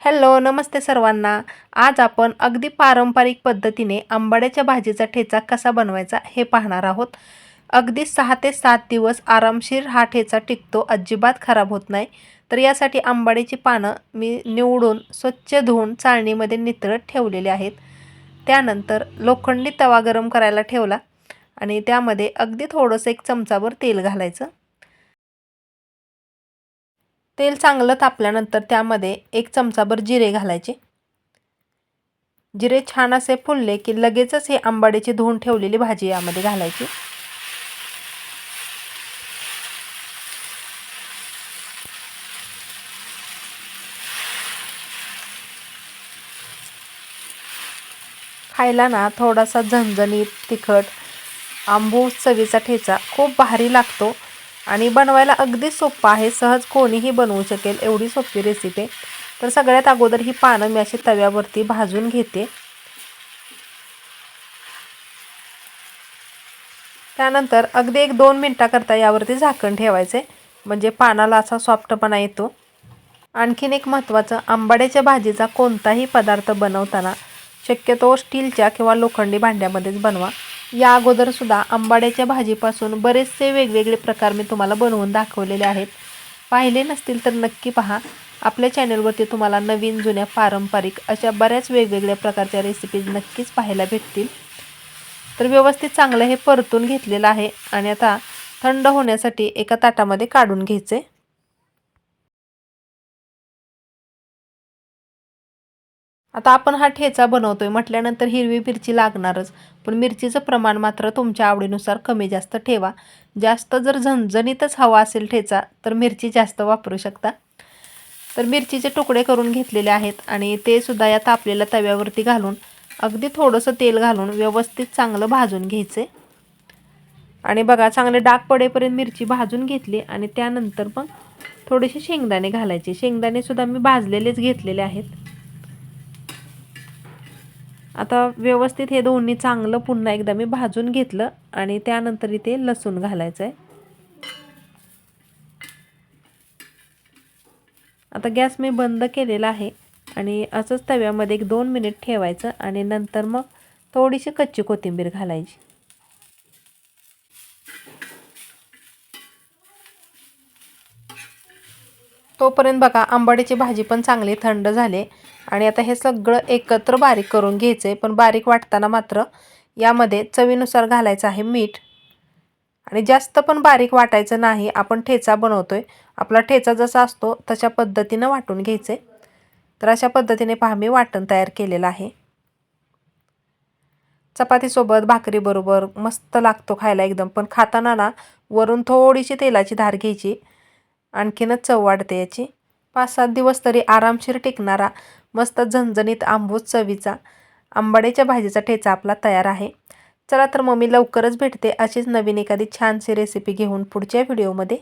Hello नमस्ते सर्वांना. आज आपण अगदी पारंपरिक पद्धतीने आंबाड्याच्या भाजीचा ठेचा कसा बनवायचा हे पाहणार आहोत. अगदी सहा ते सात दिवस आरामशीर हा ठेचा टिकतो अजिबात खराब होत नाही. तर यासाठी आंबाड्याची पानं मी निवडून स्वच्छ धुवून चाळणीमध्ये नितळत ठेवलेले आहेत. त्यानंतर लोखंडी तवा गरम करायला ठेवला आणि त्यामध्ये अगदी थोडंसं एक चमचाभर तेल घालायचं. तेल चांगलं तापल्यानंतर त्यामध्ये एक चमचाभर जिरे घालायचे. जिरे छान असे फुलले की लगेचच हे आंबाड्याची धुवून ठेवलेली भाजी यामध्ये घालायची. खायला ना थोडासा झणझणीत तिखट आंबूस चवीचा ठेचा खूप भारी लागतो. आणि बनवायला अगदी सोपं आहे. सहज कोणीही बनवू शकेल एवढी सोपी रेसिपी तर सगळ्यात अगोदर ही पानं मी अशी तव्यावरती भाजून घेते. त्यानंतर अगदी एक दोन मिनटाकरता यावरती झाकण ठेवायचे. म्हणजे पानाला असा सॉफ्टपणा येतो. आणखीन एक महत्त्वाचं आंबाड्याच्या भाजीचा कोणताही पदार्थ बनवताना शक्यतो स्टीलच्या किंवा लोखंडी भांड्यामध्येच बनवा. या अगोदरसुद्धा आंबाड्याच्या भाजीपासून बरेचसे वेगवेगळे प्रकार मी तुम्हाला बनवून दाखवलेले आहेत. पाहिले नसतील तर नक्की पहा. आपल्या चॅनलवरती तुम्हाला नवीन जुन्या पारंपरिक अशा बऱ्याच वेगवेगळ्या प्रकारच्या रेसिपीज नक्कीच पाहायला भेटतील. तर व्यवस्थित चांगलं हे परतून घेतलेलं आहे आणि आता थंड होण्यासाठी एका ताटामध्ये काढून घ्यायचे. आता आपण हा ठेचा बनवतोय म्हटल्यानंतर हिरवी मिरची लागणारच. पण मिरचीचं प्रमाण मात्र तुमच्या आवडीनुसार कमी जास्त ठेवा. जास्त जर झणझणीतच हवा असेल ठेचा तर मिरची जास्त वापरू शकता. तर मिरचीचे तुकडे करून घेतलेले आहेत आणि ते सुद्धा या तापलेल्या तव्यावरती घालून अगदी थोडंसं तेल घालून व्यवस्थित चांगलं भाजून घ्यायचे. आणि बघा चांगले डाग पडेपर्यंत मिरची भाजून घेतली आणि त्यानंतर मग थोडेसे शेंगदाणे घालायचे. शेंगदाणेसुद्धा मी भाजलेलेच घेतलेले आहेत. आता व्यवस्थित हे दोन्ही चांगलं पुन्हा एकदा मी भाजून घेतलं आणि त्यानंतर इथे लसूण घालायचं आहे. आता गॅस मी बंद केलेला आहे आणि असंच तव्यामध्ये एक दोन मिनिट ठेवायचं आणि नंतर मग थोडीशी कच्ची कोथिंबीर घालायची. तोपर्यंत बघा आंबाडीची भाजी पण चांगली थंड झाली. आणि आता हे सगळं एकत्र बारीक करून घ्यायचं आहे पण बारीक वाटताना मात्र यामध्ये चवीनुसार घालायचं आहे मीठ. आणि जास्त पण बारीक वाटायचं नाही आपण ठेचा बनवतो आहे आपला ठेचा जसा असतो तशा पद्धतीनं वाटून घ्यायचे तर अशा पद्धतीने पहा मी वाटण तयार केलेलं आहे. चपातीसोबत भाकरीबरोबर मस्त लागतो खायला एकदम पण खाताना ना वरून थोडीशी तेलाची धार घ्यायची. आणखीनच चव वाढते याची. पाच सात दिवस तरी आरामशीर टिकणारा मस्त झणझणीत आंबूस चवीचा. आंबाड्याच्या भाजीचा ठेचा आपला तयार आहे. चला तर मम्मी लवकरच भेटते अशीच नवीन एखादी छानशी रेसिपी घेऊन पुढच्या व्हिडिओमध्ये